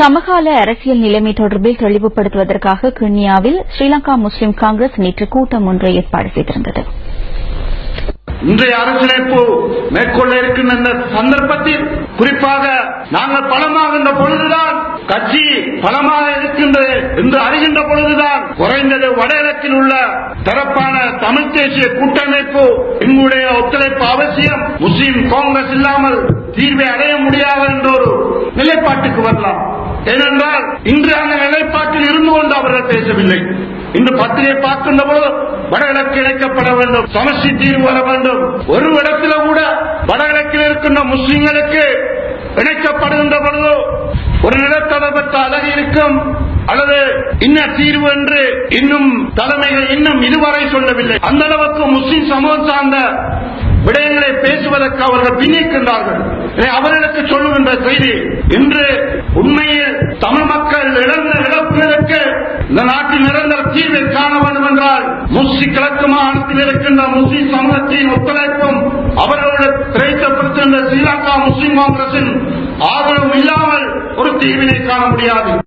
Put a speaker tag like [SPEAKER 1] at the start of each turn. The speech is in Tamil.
[SPEAKER 1] சமகால அரசியல் நிலைமை தொடர்பில் தெளிவுபடுத்துவதற்காக கென்யாவில் ஸ்ரீலங்கா முஸ்லிம் காங்கிரஸ் நேற்று கூட்டம் ஒன்றை ஏற்பாடு செய்திருந்தது.
[SPEAKER 2] இன்றைய அரசமைப்பு மேற்கொள்ள இருக்கின்ற இந்த சந்தர்ப்பத்தில் குறிப்பாக நாங்கள் பலமாகின்ற பொழுதுதான் கட்சி பலமாக இருக்கின்றது என்று அறிகின்ற பொழுதுதான் குறைந்தது வடகிழக்கில் உள்ள தரப்பான தமிழ் தேசிய கூட்டமைப்பு எங்களுடைய ஒத்துழைப்பு அவசியம். முஸ்லீம் காங்கிரஸ் இல்லாமல் தீர்வை அடைய முடியாது என்ற ஒரு நிலைப்பாட்டுக்கு வரலாம். ஏனென்றால் இன்று அந்த நிலைப்பாட்டில் இருந்து கொண்டு அவர்கள் பேசவில்லை. இன்று பத்திரிகை பார்க்கின்ற போது வடகிழக்கு இணைக்கப்பட வேண்டும் சமஸ்டி தீர்வு வர வேண்டும். ஒரு இடத்துல கூட வடகிழக்கில் இருக்கின்ற முஸ்லிம்களுக்கு இணைக்கப்படுகின்ற பொழுது ஒரு நிலத்தொடர்பற்ற அழகு இருக்கும் அல்லது இன்ன தீர்வு என்று இன்னும் தலைமைகள் இன்னும் இதுவரை சொல்லவில்லை. அந்த அளவுக்கு முஸ்லிம் சமூகம் சார்ந்த விடயங்களை பேசுவதற்கு அவர்கள் பின்னிக்கின்றார்கள். அவர்களுக்கு சொல்லுகின்ற செய்தி இன்று இந்த நாட்டில் நிரந்தர தீர்வை காண வேண்டும் என்றால் முஸ்லி கிழக்கு மாகாணத்தில் இருக்கின்ற முஸ்லிம் சமூகத்தின் ஒத்துழைப்பும் அவர்களுடைய திரைத்தப்படுத்துகின்ற ஸ்ரீலங்கா முஸ்லிம் காங்கிரசின் ஆதரவு இல்லாமல் ஒரு தீர்வினை காண முடியாது.